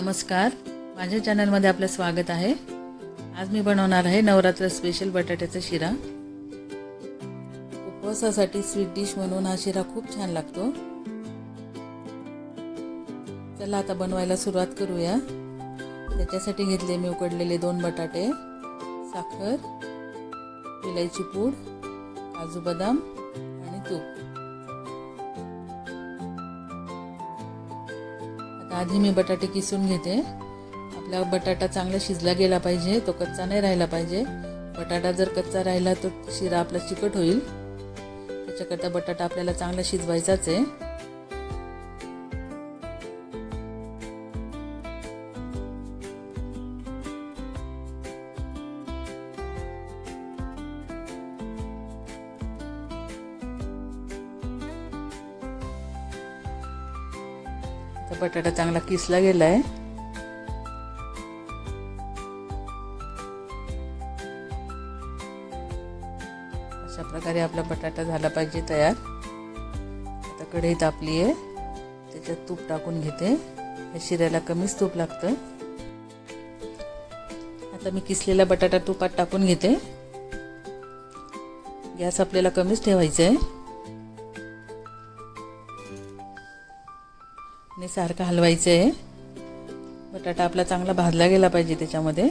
नमस्कार. माझ्या चॅनलमध्ये आपलं स्वागत आहे. आज मी बनवणार आहे नवरात्र स्पेशल बटाट्याचा शिरा. उपवासासाठी स्वीट डिश म्हणून हा शिरा खूप छान लागतो. चला आता बनवायला सुरुवात करूया. त्याच्यासाठी घेतले मी उकडलेले दोन बटाटे साखर विलायची पूड काजू बदाम आणि तूप. आधी मी बटाटे किसून घेते. आपला बटाटा चांगला शिजला गेला पाहिजे तो कच्चा नाही राहिला पाहिजे. बटाटा जर कच्चा राहिला तर शिरा आपला चिकट होईल. त्याच्याकरता बटाटा आपल्याला चांगला शिजवायचाच आहे. आता बटाटा चांगला किसला गेला आहे अशा प्रकारे आपला बटाटा झाला पाहिजे तयार. आता कढई तापली आहे. त्याच्यात तूप टाकून घेते. या शिऱ्याला कमीच तूप लागतं. आता मी किसलेला बटाटा तुपात टाकून घेते. गॅस आपल्याला कमीच ठेवायचा आहे आणि सारखं हलवायचं. आहे बटाटा आपला चांगला भाजला गेला पाहिजे त्याच्यामध्ये.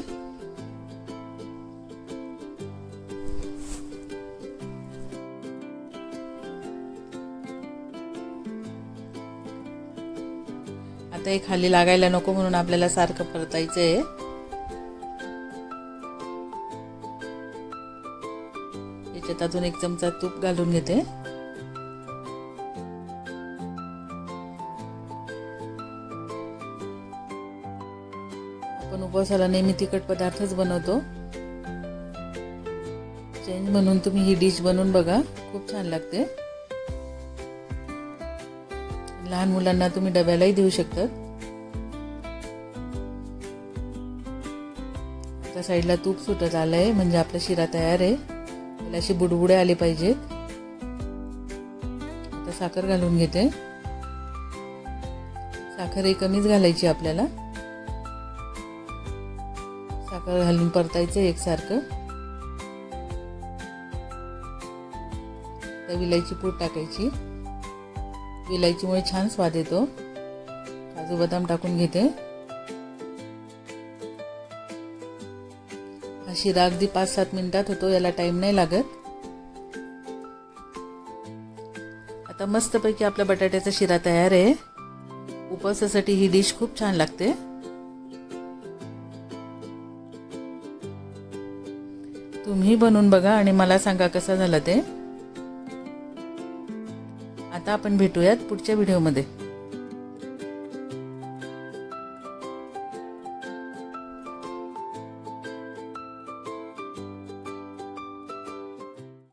आता हे खाली लागायला नको म्हणून आपल्याला सारखं परतायचं आहे याच्यात अजून एक चमचा तूप घालून घेते. आपण उपवासाला नेहमी तिखट पदार्थच बनवतो. चेंज म्हणून तुम्ही ही डिश बनवून बघा. खूप छान लागते. लहान मुलांना तुम्ही डब्यालाही देऊ शकतात त्या साईडला तूप सुटत आलंय म्हणजे आपला शिरा तयार आहे. त्याला अशी बुडबुडे आले पाहिजेत. आता साखर घालून घेते. साखर ही कमीच घालायची आपल्याला. साखर घालून परतायचं एकसारखं. तर विलायची पूड टाकायची. विलायचीमुळे छान स्वाद येतो. काजू बदाम टाकून घेते. हा शिरा अगदी पाच सात मिनिटात होतो याला टाइम नाही लागत. आता मस्तपैकी आपला बटाट्याचा शिरा तयार आहे. उपवासासाठी ही डिश खूप छान लागते. तुम्ही बनवून बघा आणि मला सांगा कसा झाला ते. आता आपण भेटूयात पुढच्या व्हिडिओमध्ये